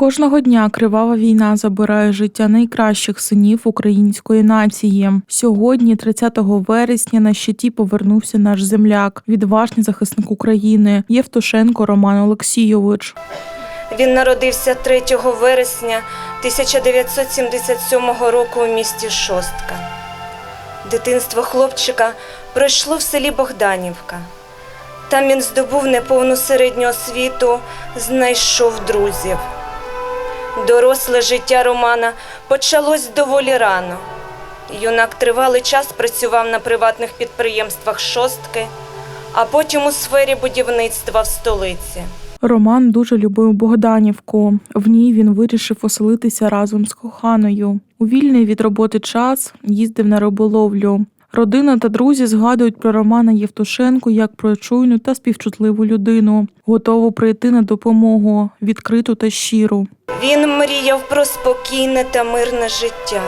Кожного дня кривава війна забирає життя найкращих синів української нації. Сьогодні, 30 вересня, на щиті повернувся наш земляк, відважний захисник України Євтушенко Роман Олексійович. Він народився 3 вересня 1977 року у місті Шостка. Дитинство хлопчика пройшло в селі Богданівка. Там він здобув неповну середню освіту, знайшов друзів. Доросле життя Романа почалось доволі рано. Юнак тривалий час працював на приватних підприємствах шостки, а потім у сфері будівництва в столиці. Роман дуже любив Богданівку. В ній він вирішив оселитися разом з коханою. У вільний від роботи час їздив на риболовлю. Родина та друзі згадують про Романа Євтушенко як про чуйну та співчутливу людину, готову прийти на допомогу, відкриту та щиру. Він мріяв про спокійне та мирне життя,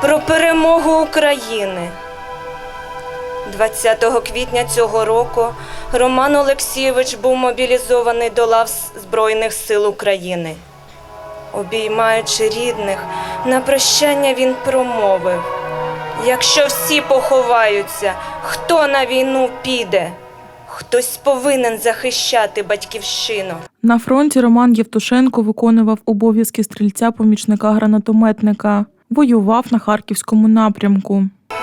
про перемогу України. 20 квітня цього року Роман Олексійович був мобілізований до лав Збройних сил України. Обіймаючи рідних, на прощання він промовив: якщо всі поховаються, хто на війну піде? Хтось повинен захищати батьківщину. На фронті Роман Євтушенко виконував обов'язки стрільця помічника гранатометника. Воював на харківському напрямку.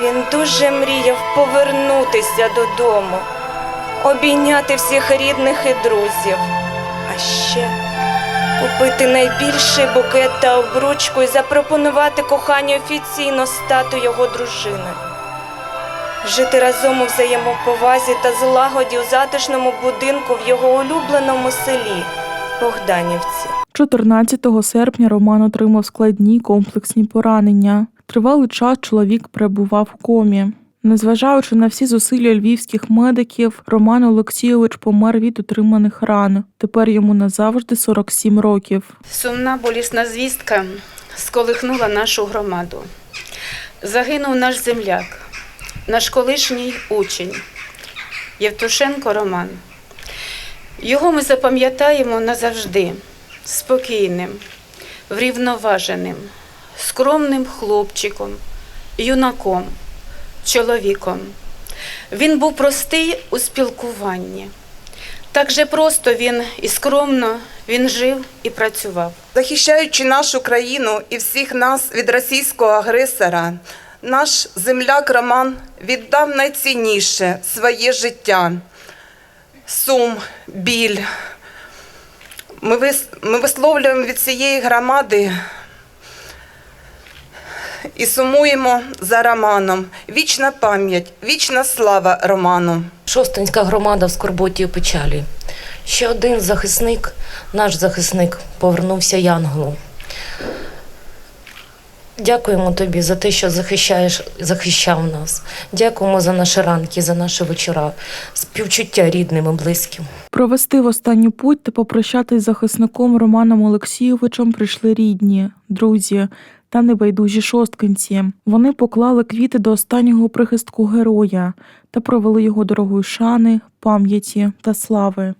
Він дуже мріяв повернутися додому, обійняти всіх рідних і друзів, а ще купити найбільший букет та обручку і запропонувати коханню офіційно стати його дружиною. Жити разом у взаємоповазі та злагоді у затишному будинку в його улюбленому селі Богданівці. 14 серпня Роман отримав складні комплексні поранення. Тривалий час чоловік перебував у комі. Незважаючи на всі зусилля львівських медиків, Роман Олексійович помер від отриманих ран. Тепер йому назавжди 47 років. Сумна болісна звістка сколихнула нашу громаду. Загинув наш земляк, наш колишній учень Євтушенко Роман. Його ми запам'ятаємо назавжди спокійним, врівноваженим, скромним хлопчиком, юнаком, чоловіком. Він був простий у спілкуванні. Так же просто він і скромно він жив і працював. Захищаючи нашу країну і всіх нас від російського агресора, наш земляк Роман віддав найцінніше своє життя, сум, біль. Ми. Ми висловлюємо від цієї громади і сумуємо за Романом. Вічна пам'ять, вічна слава Роману. Шостинська громада в скорботі і печалі. Ще один захисник, наш захисник, повернувся Янголом. Дякуємо тобі за те, що захищаєш, захищав нас. Дякуємо за наші ранки, за наші вечора, співчуття рідним і близьким. Провести в останню путь та попрощатись з захисником Романом Олексійовичем прийшли рідні, друзі та небайдужі шосткинці. Вони поклали квіти до останнього прихистку героя та провели його дорогою шани, пам'яті та слави.